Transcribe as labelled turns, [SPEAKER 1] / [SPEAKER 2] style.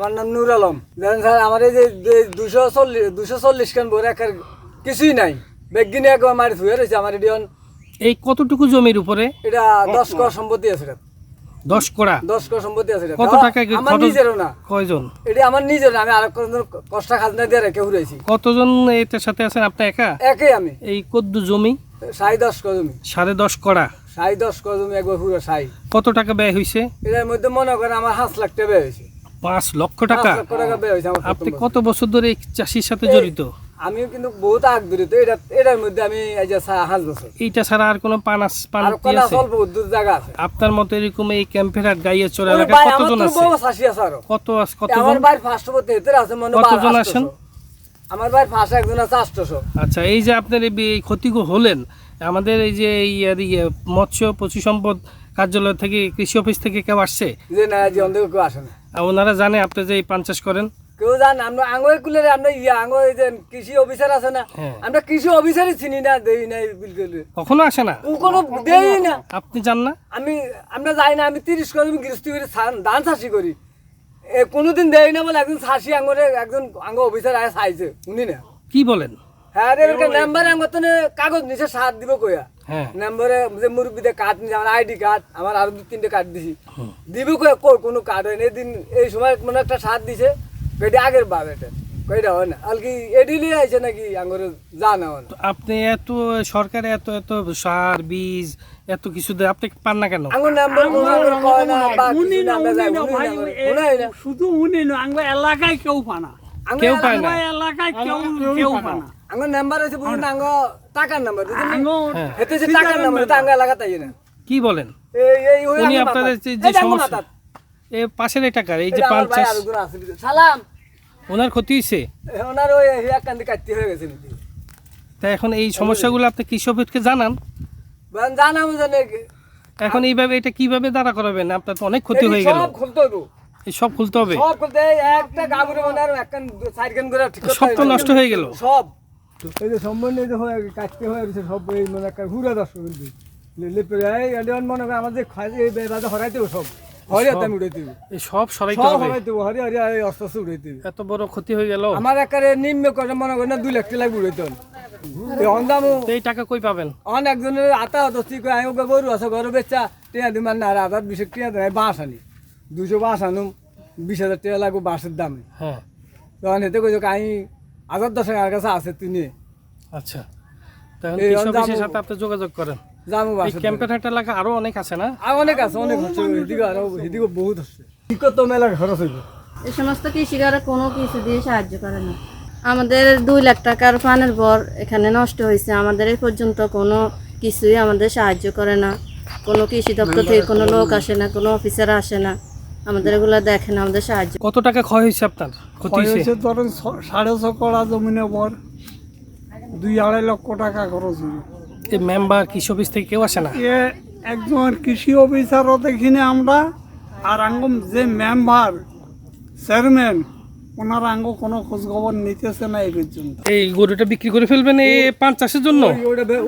[SPEAKER 1] আমার নাম নুর আলম। দেখেন স্যার আমার এই যে দুশো চল্লিশ দুশো চল্লিশ খান বই রাখার কিছুই নাই। বেগিনি একবার মারি ধুয়ে রয়েছে আমার এটি
[SPEAKER 2] এই কতটুকু জমির উপরে?
[SPEAKER 1] এটা দশ কর সম্পত্তি আছে এটা
[SPEAKER 2] দশ কোড়া?
[SPEAKER 1] দশ কর সম্পত্তি আছে
[SPEAKER 2] কত টাকা
[SPEAKER 1] আমার নিজেরও না।
[SPEAKER 2] কয়জন?
[SPEAKER 1] এটা আমার নিজের আমি আর কষ্ট খাজনা দিয়ে রেখে ঘুরেছি।
[SPEAKER 2] কতজন এটার সাথে আছেন? আপনি একা?
[SPEAKER 1] একই আমি।
[SPEAKER 2] এই কদ্দু জমি?
[SPEAKER 1] সাই দশ কর জমি।
[SPEAKER 2] সাড়ে দশ কড়া?
[SPEAKER 1] সাই দশ কর জমি একবার পুরো সাই
[SPEAKER 2] কত টাকা ব্যয় হয়েছে
[SPEAKER 1] এটার মধ্যে মনে করেন আমার হাঁস লাখ টাকা ব্যয় হয়েছে।
[SPEAKER 2] পাঁচ লক্ষ টাকা? আপনি কত বছর ধরে চাষির সাথে জড়িত?
[SPEAKER 1] আমিও কিন্তু বহুত আগ দূরে তো এটা এটার মধ্যে আমি এই যে হাঁস বছর।
[SPEAKER 2] এইটা ছাড়া আর কোনো পানাস
[SPEAKER 1] আর
[SPEAKER 2] পানাতি আছে?
[SPEAKER 1] জায়গা
[SPEAKER 2] আপনার মতো এরকম এই ক্যাম্পের আর গাইয়ে চড়া
[SPEAKER 1] ভাই, আমার
[SPEAKER 2] কতজন আছে?
[SPEAKER 1] শাশি আছে
[SPEAKER 2] কত
[SPEAKER 1] আমার
[SPEAKER 2] কতজন
[SPEAKER 1] বাড়ির ফার্স্ট হেতের আছে মনে
[SPEAKER 2] কতজন?
[SPEAKER 1] আটশোশো। আমার বাড়ির ফার্স্ট একজন আছে আটশোশো।
[SPEAKER 2] আচ্ছা এই যে আপনার এই এই হলেন আমাদের এই যে এই মৎস্য পশু সম্পদ কার্যালয় থেকে কৃষি অফিস থেকে কেউ আসছে?
[SPEAKER 1] যে না যে অন্ধ কেউ আসে না।
[SPEAKER 2] ওনারা জানে আপনি যে এই পান চাষ করেন?
[SPEAKER 1] কেউ জান আমরা আঙ্গুই কুলের আমরা ইয়ে আঙ্গুই যে কৃষি অফিসার আছে না
[SPEAKER 2] হ্যাঁ।
[SPEAKER 1] আমরা কৃষি অফিসারই চিনি না দেই না বিলকুল
[SPEAKER 2] কখনো আসে না?
[SPEAKER 1] কোনো দেই না।
[SPEAKER 2] আপনি জান না?
[SPEAKER 1] আমি আমরা যাই না আমি তিরিশ করে গৃহস্থী করে ধান চাষি করি। এ কোনোদিন দেই না বলে একজন চাষি আঙ্গরে একজন আঙ্গ অফিসার আয় চাইছে উনি না।
[SPEAKER 2] কি বলেন?
[SPEAKER 1] হ্যাঁ রে নাম্বার আঙ্গ তো কাগজ নিচে সাত দিব কইয়া।
[SPEAKER 2] হ্যাঁ।
[SPEAKER 1] নাম্বারে যে মুরব্বীদের কার্ড নিছে আমার আইডি কার্ড আমার আরও দু তিনটে কার্ড দিছি। দিবি কই কই কোনো কার্ড হয়নি এদিন এই সময় মনে একটা সাত দিছে কইটা আগের বাপ এটা। কইটা হয় না। আলকি এডি লিয়ে আইছে নাকি আঙ্গরে জানা হয় না।
[SPEAKER 2] আপনি এত সরকারে এত এত সার বীজ এত কিছু দেয় আপনি পান না কেন?
[SPEAKER 3] শুধু উনি না আমরা এলাকায় কেউ পানা।
[SPEAKER 2] কেউ পায় না।
[SPEAKER 3] এলাকায় কেউ কেউ পানা
[SPEAKER 1] আঙ্গুর নাম্বার আছে বুঝুন আঙ্গ টাকার নাম্বার বুঝুন
[SPEAKER 3] আঙ্গুর
[SPEAKER 2] হ্যাঁ।
[SPEAKER 1] যে টাকার নাম্বার এটা আঙ্গ এলাকা তাই না।
[SPEAKER 2] কি বলেন?
[SPEAKER 1] এই এই ওই
[SPEAKER 2] উনি আপনাদের যে- সমস্যা। এ পাশের এই টাকার এই যে
[SPEAKER 1] ভিতরে। সালাম।
[SPEAKER 2] ওনার ক্ষতি হয়েছে
[SPEAKER 1] ওনার ওই হিয়া কান্দি কাটতে হয়ে গেছে
[SPEAKER 2] তাই এখন এই সমস্যাগুলো আপনি কৃষি অফিসকে জানান।
[SPEAKER 1] বলেন জানা।
[SPEAKER 2] এখন এইভাবে এটা কীভাবে দাঁড়া করাবেন? আপনার তো অনেক ক্ষতি হয়ে গেল।
[SPEAKER 1] সব খুলতে হইব
[SPEAKER 2] এই সব খুলতে হবে
[SPEAKER 1] সব খুলতে একটা গাবুরে মনে আর একখান সাইড খান করে ঠিক
[SPEAKER 2] সব তো নষ্ট হয়ে গেল।
[SPEAKER 1] সব। এই যে সম্বন্ধ যে হয়ে কাটতে হয়ে গেছে সব এই মানে একটা ঘুরে দশ বলবি লিপে এই এলিয়ন মনে করে আমাদের খাই এই বেড়াতে হরাইতে হবে সব। হরিয়াতে আমি উড়াইতে হবে।
[SPEAKER 2] এই সব সরাইতে
[SPEAKER 1] সব
[SPEAKER 2] হবে।
[SPEAKER 1] হরাইতে হবে হরিয়া হরিয়া এই অস্ত্র উড়াইতে হবে।
[SPEAKER 2] এত বড় ক্ষতি হয়ে গেল।
[SPEAKER 1] আমার একারে নিম্ন করে মনে করেন না দুই লাখ টাকা উড়াইতে হবে এই
[SPEAKER 2] টাকা কই পাবেন?
[SPEAKER 1] অন একজনের আতা দস্তি করে আমি গরু আছে ঘরে বেচা টিয়া দিমান না আর আধার বিশ টিয়া দেয় বাঁশ আনি। দুশো বাঁশ আনুম বিশ হাজার টাকা লাগবে বাঁশের দামে।
[SPEAKER 2] হ্যাঁ।
[SPEAKER 1] তখন এতে কইছো আমি হাজার দশ টাকার কাছে আছে তুই নিয়ে
[SPEAKER 2] আচ্ছা। সাথে আপনি যোগাযোগ করেন। এলাকা আরও অনেক আছে না?
[SPEAKER 1] আর অনেক আছে অনেক হচ্ছে এদিকে আরও এদিকে বহুত হচ্ছে কি মেলা খরচ হইব?
[SPEAKER 4] এই সমস্ত কৃষিকারা কোনো কিছু দিয়ে সাহায্য করে না। আমাদের দুই লাখ টাকার পানের বর এখানে নষ্ট হয়েছে আমাদের এই পর্যন্ত কোনো কিছুই আমাদের সাহায্য করে না। কোনো কৃষি দপ্তর থেকে কোনো লোক আসে না কোনো অফিসার আসে না। আমাদের এগুলো দেখে না আমাদের সাহায্য।
[SPEAKER 2] কত টাকা ক্ষয় হয়েছে আপনার? ক্ষতি হয়েছে?
[SPEAKER 3] ধরেন ছ- সাড়ে ছ কড়া জমিনের পর দুই আড়াই লক্ষ টাকা খরচ হয়েছে
[SPEAKER 2] এই মেম্বার কৃষি অফিস থেকে কেউ আসে না?
[SPEAKER 3] এ একজন কৃষি অফিসারও দেখিনি আমরা আর আঙ্গম যে মেম্বার চেয়ারম্যান ওনার আঙ্গ কোনো খোঁজ খবর নিতেছে না এই পর্যন্ত।
[SPEAKER 2] এই গরুটা বিক্রি করে ফেলবেন এই পান চাষের জন্য?
[SPEAKER 1] ওটা বে-